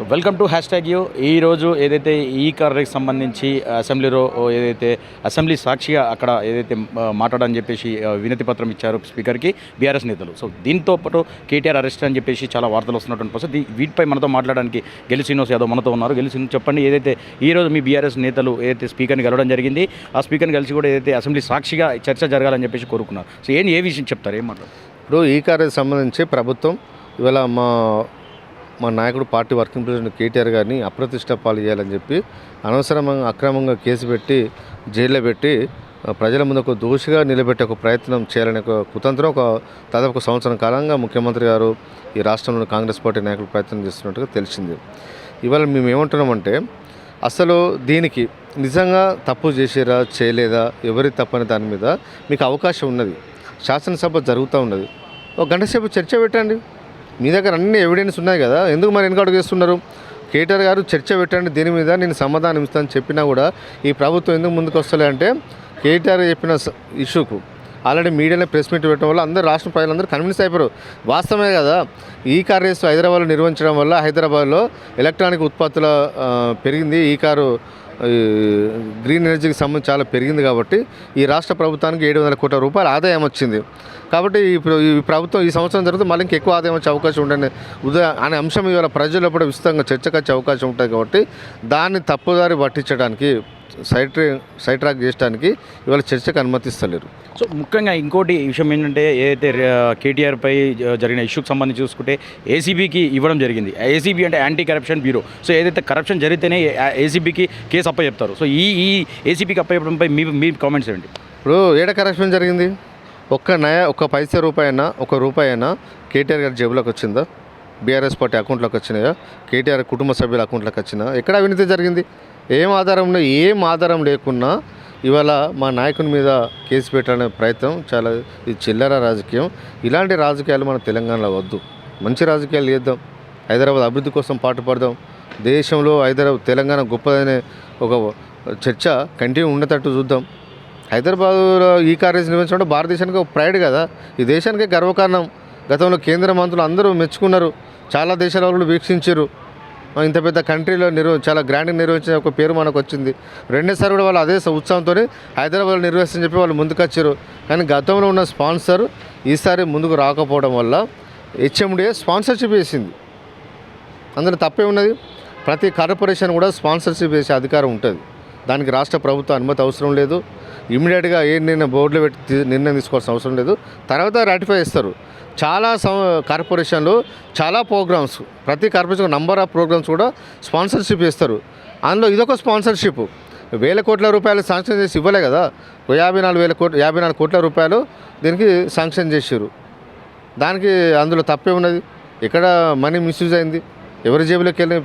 So welcome to hashtag U ఈరోజు ఏదైతే ఈ కార్యకి సంబంధించి అసెంబ్లీలో ఏదైతే అసెంబ్లీ సాక్షిగా అక్కడ ఏదైతే మాట్లాడని చెప్పేసి వినతి పత్రం ఇచ్చారు స్పీకర్కి బీఆర్ఎస్ నేతలు. సో దీంతో పాటు కేటీఆర్ అరెస్ట్ అని చెప్పేసి చాలా వార్తలు వస్తున్నటువంటి పరిస్థితి. వీటిపై మనతో మాట్లాడడానికి గెలి శ్రీనివాస్ యాదవ్ మనతో ఉన్నారు. గెలి చెప్పండి ఏదైతే ఈ రోజు మీ బీఆర్ఎస్ నేతలు ఏదైతే స్పీకర్ని కలవడం జరిగింది ఆ స్పీకర్ని కలిసి కూడా ఏదైతే అసెంబ్లీ సాక్షిగా చర్చ జరగాలని చెప్పేసి కోరుకున్నారు. సో ఏం ఏ విషయం చెప్తారు? ఏం మాట్లాడు ఇప్పుడు ఈ కార్యకు సంబంధించి ప్రభుత్వం ఇవాళ మా మా నాయకుడు పార్టీ వర్కింగ్ ప్రెసిడెంట్ కేటీఆర్ గారిని అప్రతిష్ట పాలు చేయాలని చెప్పి అనవసరంగా అక్రమంగా కేసు పెట్టి జైల్లో పెట్టి ప్రజల ముందు ఒక దోషిగా నిలబెట్టే ఒక ప్రయత్నం చేయాలనే ఒక కుతంత్రం ఒక దాదాపు ఒక సంవత్సరం కాలంగా ముఖ్యమంత్రి గారు ఈ రాష్ట్రంలో కాంగ్రెస్ పార్టీ నాయకులు ప్రయత్నం చేస్తున్నట్టుగా తెలిసింది. ఇవాళ మేము ఏమంటున్నామంటే అసలు దీనికి నిజంగా తప్పు చేసారా చేయలేదా ఎవరి తప్పని దాని మీద మీకు అవకాశం ఉన్నది. శాసనసభ జరుగుతూ ఉన్నది. ఒక గంట సేపు చర్చ పెట్టండి. మీ దగ్గర అన్ని ఎవిడెన్స్ ఉన్నాయి కదా? ఎందుకు మరి వెనక అడుగుస్తున్నారు కేటీఆర్ గారు చర్చ పెట్టండి దీని మీద నేను సమాధానం ఇస్తాను చెప్పినా కూడా ఈ ప్రభుత్వం ఎందుకు ముందుకు వస్తలే అంటే కేటీఆర్ చెప్పిన ఇష్యూకు. ఆల్రెడీ మీడియాలో ప్రెస్ మీట్ పెట్టడం వల్ల అందరూ రాష్ట్ర ప్రజలందరూ కన్విన్స్ అయిపోయారు. వాస్తవమే కదా ఈ కార్ రేసు హైదరాబాద్లో నిర్వహించడం వల్ల హైదరాబాద్లో ఎలక్ట్రానిక్ ఉత్పత్తుల పెరిగింది. ఈ కారు గ్రీన్ ఎనర్జీకి సంబంధించి చాలా పెరిగింది కాబట్టి ఈ రాష్ట్ర ప్రభుత్వానికి ఏడు వందల కోట్ల రూపాయల ఆదాయం వచ్చింది. కాబట్టి ఈ ఈ ప్రభుత్వం ఈ సంవత్సరం జరిగితే మళ్ళీ ఇంకా ఎక్కువ ఆదాయం వచ్చే అవకాశం ఉండని ఉదయ అనే అంశం ఇవాళ ప్రజలు కూడా విస్తృతంగా చర్చకు వచ్చే అవకాశం ఉంటుంది కాబట్టి దాన్ని తప్పుదారి పట్టించడానికి సైడ్ ట్రే సైడ్ ట్రాక్ చేయడానికి ఇవాళ చర్చకు అనుమతిస్తలేరు. సో ముఖ్యంగా ఇంకోటి విషయం ఏంటంటే ఏదైతే కేటీఆర్ పై జ- జరిగిన ఇష్యూకి సంబంధించి చూసుకుంటే ఏసీబీకి ఇవ్వడం జరిగింది. ఏసీబీ అంటే యాంటీ కరప్షన్ బ్యూరో. సో ఏదైతే కరప్షన్ జరిగితేనే ఏసీబీకి కేసు అప్ప చెప్తారు సో ఈ ఈ ఏసీబీకి అప్ప చెప్పడంపై మీ మీ కామెంట్స్ ఏంటి? ఇప్పుడు ఏడ కరప్షన్ జరిగింది? ఒక్క నయ ఒక్క పైసా రూపాయి అయినా ఒక రూపాయి అయినా కేటీఆర్ గారి జేబులోకి వచ్చిందా? బీఆర్ఎస్ పార్టీ అకౌంట్లోకి వచ్చినాయా కేటీఆర్ కుటుంబ సభ్యుల అకౌంట్లోకి వచ్చినా ఎక్కడ అవినీతి జరిగింది? ఏం ఆధారం ఏం ఆధారం లేకున్నా ఇవాళ మా నాయకుని మీద కేసు పెట్టాలనే ప్రయత్నం చాలా ఇది చిల్లర రాజకీయం. ఇలాంటి రాజకీయాలు మన తెలంగాణలో వద్దు. మంచి రాజకీయాలు చేద్దాం. హైదరాబాద్ అభివృద్ధి కోసం పాటుపడదాం. దేశంలో హైదరాబాద్ తెలంగాణ గొప్పదనే ఒక చర్చ కంటిన్యూ ఉండేటట్టు చూద్దాం. హైదరాబాద్లో ఈ కాలేజ్ నిర్వహించడం భారతదేశానికి ఒక ప్రైడ్ కదా. ఈ దేశానికే గర్వకారణం. గతంలో కేంద్ర మంత్రులు అందరూ మెచ్చుకున్నారు. చాలా దేశాల వాళ్ళు వీక్షించారు. ఇంత పెద్ద కంట్రీలో నిర్వ చాలా గ్రాండ్గా నిర్వహించిన ఒక పేరు మనకు వచ్చింది. రెండోసారి కూడా వాళ్ళు అదే ఉత్సాహంతో హైదరాబాద్లో నిర్వహిస్తని చెప్పి వాళ్ళు ముందుకొచ్చారు. కానీ గతంలో ఉన్న స్పాన్సర్ ఈసారి ముందుకు రాకపోవడం వల్ల హెచ్ఎండిఏ స్పాన్సర్షిప్ వేసింది. అందులో తప్పే ఉన్నది. ప్రతి కార్పొరేషన్ కూడా స్పాన్సర్షిప్ వేసే అధికారం ఉంటుంది. దానికి రాష్ట్ర ప్రభుత్వ అనుమతి అవసరం లేదు. ఇమీడియట్గా ఏ నిర్ణయం బోర్డులో పెట్టి నిర్ణయం తీసుకోవాల్సిన అవసరం లేదు. తర్వాత రాటిఫై చేస్తారు. చాలా సం కార్పొరేషన్లు చాలా ప్రోగ్రామ్స్ ప్రతి కార్పొరేషన్ నంబర్ ఆఫ్ ప్రోగ్రామ్స్ కూడా స్పాన్సర్షిప్ చేస్తారు. అందులో ఇదొక స్పాన్సర్షిప్. వేల కోట్ల రూపాయలు శాంక్షన్ చేసి ఇవ్వలే కదా. ఓ యాభై నాలుగు వేల కోట్ల యాభై నాలుగు కోట్ల రూపాయలు దీనికి శాంక్షన్ చేసారు దానికి అందులో తప్పే ఉన్నది. ఎక్కడ మనీ మిస్యూజ్ అయింది? ఎవరి జేబులోకి వెళ్ళి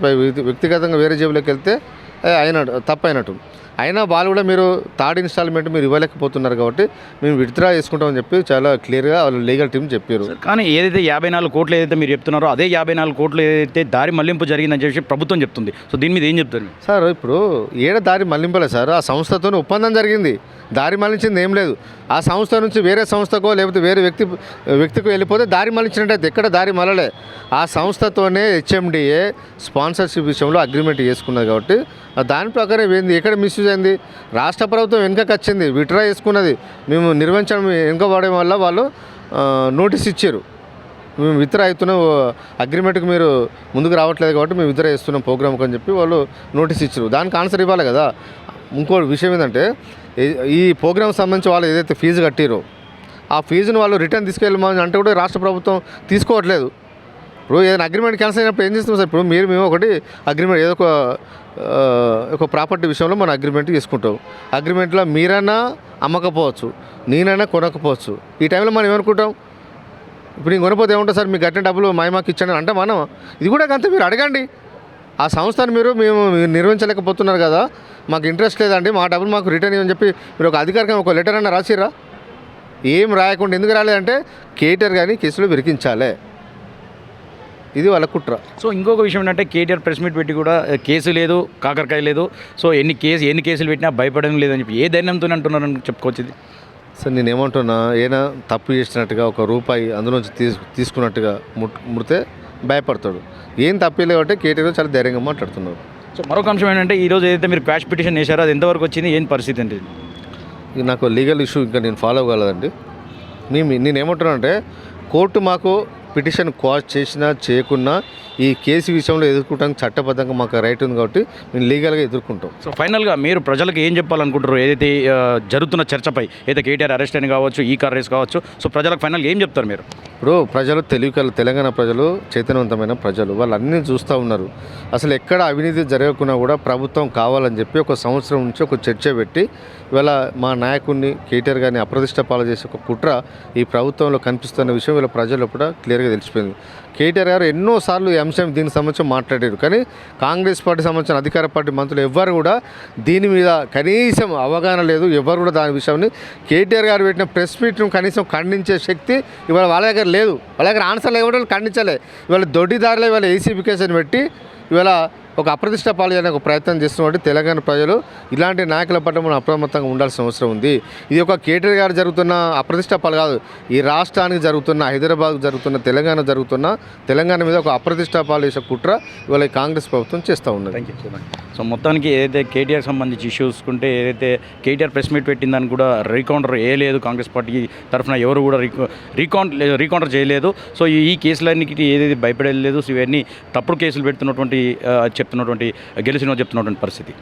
వ్యక్తిగతంగా వేరే జేబులోకి వెళ్తే ఏ, అయినట్టు తప్పు అయినట్టు అయినా వాళ్ళు కూడా మీరు థర్డ్ ఇన్స్టాల్మెంట్ మీరు ఇవ్వలేకపోతున్నారు కాబట్టి మేము విత్డ్రా చేసుకుంటామని చెప్పి చాలా క్లియర్గా వాళ్ళు లీగల్ టీం చెప్పారు. కానీ ఏదైతే యాభై నాలుగు కోట్లు ఏదైతే మీరు చెప్తున్నారో అదే యాభై నాలుగు కోట్లు ఏదైతే దారి మళ్ళింపు జరిగిందని చెప్పి ప్రభుత్వం చెప్తుంది. సో దీని మీద ఏం చెప్తారు? సార్ ఇప్పుడు ఏడ దారి మళ్ళింపలే సార్? ఆ సంస్థతో ఒప్పందం జరిగింది. దారి మళ్ళించింది ఏం లేదు. ఆ సంస్థ నుంచి వేరే సంస్థకో లేకపోతే వేరే వ్యక్తి వ్యక్తికి వెళ్ళిపోతే దారి మళ్ళించినట్టయితే ఎక్కడ దారి మళ్ళలే ఆ సంస్థతోనే హెచ్ఎండిఏ స్పాన్సర్షిప్ విషయంలో అగ్రిమెంట్ చేసుకున్నది కాబట్టి దాని ప్రకారం ఏంది? ఎక్కడ మిస్యూజ్ అయింది? రాష్ట్ర ప్రభుత్వం వెనుకకి వచ్చింది విట్రా చేసుకున్నది. మేము నిర్వహించడం వెనుకబడడం వల్ల వాళ్ళు నోటీస్ ఇచ్చారు. మేము విత్డ్రా అవుతున్నాం అగ్రిమెంట్కి మీరు ముందుకు రావట్లేదు కాబట్టి మేము విత్డ్రా చేస్తున్నాం ప్రోగ్రామ్కి అని చెప్పి వాళ్ళు నోటీస్ ఇచ్చారు. దానికి ఆన్సర్ ఇవ్వాలి కదా? ఇంకో విషయం ఏంటంటే ఈ- ఈ ప్రోగ్రామ్ సంబంధించి వాళ్ళు ఏదైతే ఫీజు కట్టిరో ఆ ఫీజును వాళ్ళు రిటర్న్ తీసుకెళ్ళమని అంటే కూడా రాష్ట్ర ప్రభుత్వం తీసుకోవట్లేదు. ఇప్పుడు ఏదైనా అగ్రిమెంట్ క్యాన్సిల్ అయినప్పుడు ఏం చేస్తాం సార్? ఇప్పుడు మీరు మేము ఒకటి అగ్రిమెంట్ ఏదో ఒక ఒక ప్రాపర్టీ విషయంలో మనం అగ్రిమెంట్ తీసుకుంటాం అగ్రిమెంట్లో మీరైనా అమ్మకపోవచ్చు నేనైనా కొనకపోవచ్చు. ఈ టైంలో మనం ఏమనుకుంటాం? ఇప్పుడు నేను కొనపోతే ఏముంటుంది సార్? మీకు కట్టిన డబ్బులు మాయ మాకు ఇచ్చాను అంటే మనం. ఇది కూడా అంత మీరు అడగండి. ఆ సంస్థను మీరు మేము నిర్వహించలేకపోతున్నారు కదా మాకు ఇంట్రెస్ట్ లేదండి మా డబ్బులు మాకు రిటర్న్ ఇవ్వని చెప్పి మీరు ఒక అధికారికంగా ఒక లెటర్ అన్న రాసిరా ఏం రాయకుండా ఎందుకు రాలేదంటే కేటర్ కానీ కేసులో విరికించాలి. ఇది వాళ్ళ కుట్ర. సో ఇంకొక విషయం ఏంటంటే కేటీఆర్ ప్రెస్ మీట్ పెట్టి కూడా "ఏ, కేసు లేదు కాకరకాయ లేదు. సో ఎన్ని కేసు ఎన్ని కేసులు పెట్టినా భయపడడం లేదని చెప్పి ఏ ధైర్యంతో అంటున్నారని చెప్పుకోవచ్చు ఇది. సార్ నేను ఏమంటున్నా ఏనా తప్పు చేసినట్టుగా ఒక రూపాయి అందులోంచి తీసు తీసుకున్నట్టుగా ముడితే భయపడతాడు. ఏం తప్పలేదు కాబట్టి కేటీఆర్ చాలా ధైర్యంగా మాట్లాడుతున్నారు. సో మరొక అంశం ఏంటంటే ఈ రోజు ఏదైతే మీరు క్వాష్ పిటిషన్ వేశారో అది ఎంతవరకు వచ్చింది ఏం పరిస్థితి అండి ఇది నాకు లీగల్ ఇష్యూ ఇంకా నేను ఫాలో అవ్వగలదండి మేము నేను ఏమంటున్నానంటే కోర్టు మాకు పిటిషన్ క్వాష్ చేసినా చేయకున్నా ఈ కేసు విషయంలో ఎదుర్కోవడానికి చట్టబద్ధంగా మాకు రైట్ ఉంది కాబట్టి మేము లీగల్గా ఎదుర్కొంటాం. సో ఫైనల్గా మీరు ప్రజలకు ఏం చెప్పాలనుకుంటారు ఏదైతే జరుగుతున్న చర్చపై ఏదైతే కేటీఆర్ అరెస్ట్ అని కావచ్చు ఈ కార్ రేస్ కావచ్చు సో ప్రజలకు ఫైనల్గా ఏం చెప్తారు మీరు? ఇప్పుడు ప్రజలు తెలివికల తెలంగాణ ప్రజలు చైతన్యవంతమైన ప్రజలు వాళ్ళు అన్నీ చూస్తూ ఉన్నారు. అసలు ఎక్కడ అవినీతి జరగకుండా కూడా ప్రభుత్వం కావాలని చెప్పి ఒక సంవత్సరం నుంచి ఒక చర్చ పెట్టి ఇవాళ మా నాయకుడిని కేటీఆర్ గారిని అప్రతిష్ట పాలు చేసే ఒక కుట్ర ఈ ప్రభుత్వంలో కనిపిస్తున్న విషయం వీళ్ళ ప్రజలు కూడా క్లియర్గా తెలిసిపోయింది. కేటీఆర్ గారు ఎన్నోసార్లు ఈ అంశం దీనికి సంబంధించి మాట్లాడారు. కానీ కాంగ్రెస్ పార్టీ సంబంధించిన అధికార పార్టీ మంత్రులు ఎవ్వరు కూడా దీని మీద కనీసం అవగాహన లేదు. ఎవరు కూడా దాని విషయాన్ని కేటీఆర్ గారు పెట్టిన ప్రెస్ మీట్ను కనీసం ఖండించే శక్తి ఇవాళ వాళ్ళ దగ్గర లేదు. వాళ్ళ దగ్గర ఆన్సర్ లేకుండా ఖండించలే. ఇవాళ దొడ్డిదారులే ఇవాళ ఏసీబికేషన్ పెట్టి ఇవాళ ఒక అప్రతిష్ట పాలు ఒక ప్రయత్నం చేస్తున్నటువంటి తెలంగాణ ప్రజలు ఇలాంటి నాయకుల పట్ల మనం అప్రమత్తంగా ఉండాల్సిన అవసరం ఉంది. ఇది ఒక కేటీఆర్ గారు జరుగుతున్న అప్రతిష్ట పాలు కాదు. ఈ రాష్ట్రానికి జరుగుతున్న హైదరాబాద్ జరుగుతున్న తెలంగాణ జరుగుతున్న తెలంగాణ మీద ఒక అప్రతిష్ట పాలు చేసే కుట్ర ఇవాళ కాంగ్రెస్ ప్రభుత్వం చేస్తూ ఉన్నది. సో మొత్తానికి ఏదైతే కేటీఆర్ సంబంధించి ఇష్యూస్ చూసుకుంటే ఏదైతే కేటీఆర్ ప్రెస్ మీట్ పెట్టిందని కూడా రీకౌంటర్ వేయలేదు. కాంగ్రెస్ పార్టీ తరఫున ఎవరు కూడా రీకౌ రీకౌంట్ రీకౌంటర్ చేయలేదు. సో ఈ ఈ కేసులన్నిటికీ ఏదైతే భయపడలేదు సో ఇవన్నీ తప్పుడు కేసులు పెడుతున్నటువంటి చెప్తున్నటువంటి గెలిచిన చెప్తున్నటువంటి పరిస్థితి.